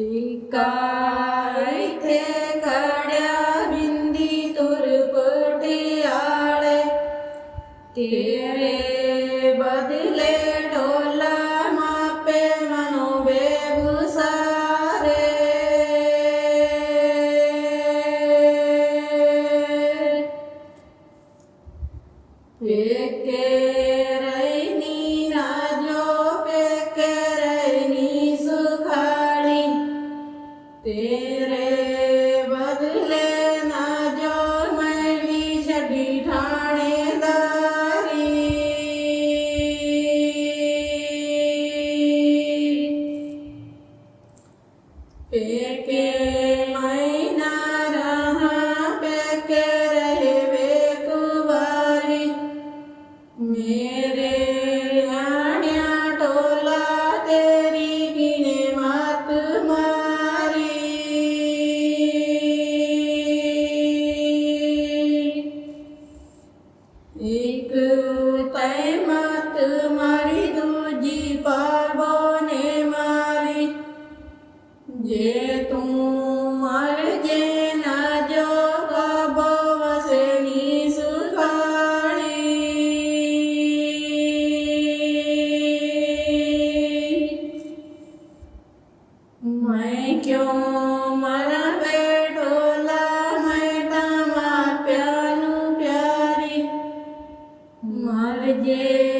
टीका इथे काड्या बिंदी तुरपटे आळे तेरे बदले डोला मापे मनोबे भुसारे एके Yeah.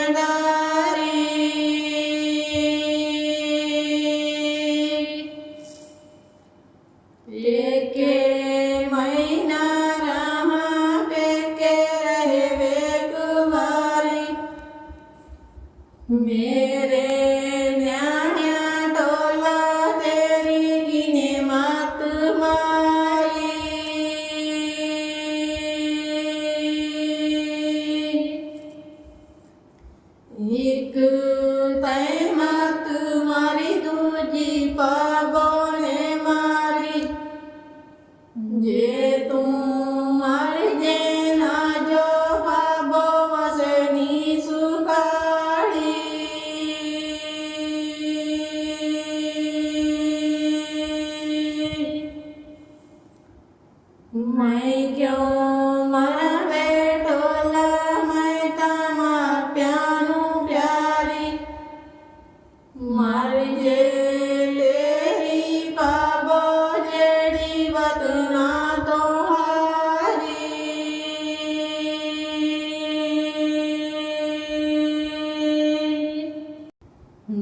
o.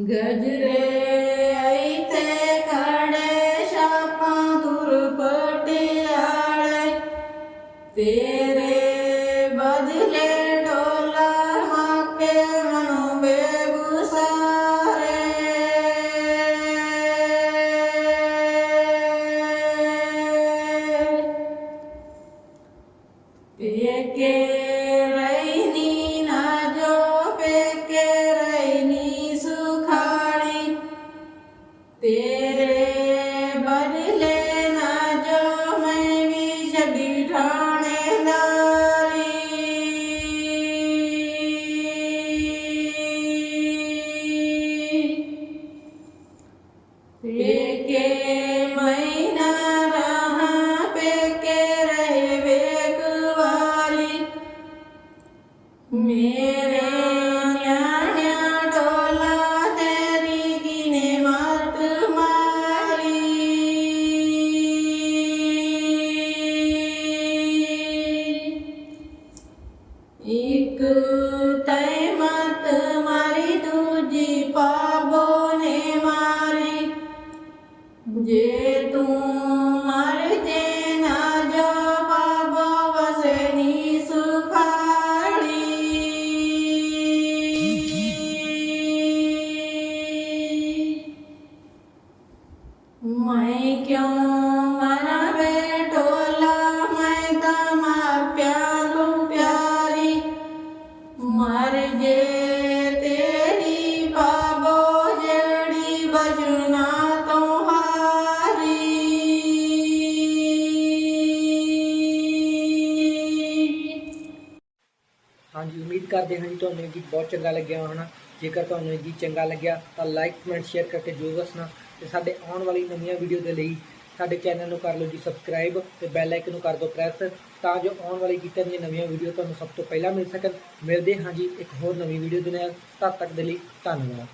ਗਜਰੇ ਇਤੇ ਖੜੇ ਸ਼ਾਪਾਂ ਤੁਰ ਪਟਿਆਲੇ ਤੇਰੇ ਬਦਲੇ ਡੋਲਾ ਹਾਕੇ ਮਨੂ ਬੇਗੁਸਾਰੇ ਪੇਕੇ फिर के महीना रहा पे के रहे बेकवारी मेरे ਇੱਕ ਤੈ ਮਤ ਹਾਂਜੀ, ਉਮੀਦ ਕਰਦੇ ਹਾਂ ਜੀ ਤੁਹਾਨੂੰ ਇਹ ਗੀਤ ਬਹੁਤ ਚੰਗਾ ਲੱਗਿਆ ਹੋਣਾ। ਜੇਕਰ ਤੁਹਾਨੂੰ ਇਹ ਗੀਤ ਚੰਗਾ ਲੱਗਿਆ, ਤਾਂ ਲਾਈਕ ਕਮੈਂਟ ਸ਼ੇਅਰ ਕਰਕੇ ਜਰੂਰ ਦੱਸਣਾ ਤੇ ਸਾਡੇ ਆਉਣ ਵਾਲੀ ਨਵੀਆਂ ਵੀਡੀਓ ਦੇ ਲਈ ਸਾਡੇ ਚੈਨਲ ਨੂੰ ਕਰ ਲਓ ਜੀ ਸਬਸਕ੍ਰਾਈਬ ਤੇ ਬੈਲ ਆਈਕਨ ਨੂੰ ਕਰ ਦਿਓ ਪ੍ਰੈਸ ਤਾਂ ਜੋ ਆਉਣ ਵਾਲੀ ਗੀਤਾਂ ਦੀਆਂ ਨਵੀਆਂ ਵੀਡੀਓ ਤੁਹਾਨੂੰ ਸਭ ਤੋਂ ਪਹਿਲਾਂ ਮਿਲ ਸਕਣ। ਮਿਲਦੇ ਹਾਂ ਜੀ ਇੱਕ ਹੋਰ ਨਵੀਂ ਵੀਡੀਓ ਦੇ ਨਾਲ। ਤਦ ਤੱਕ ਦੇ ਲਈ ਧੰਨਵਾਦ।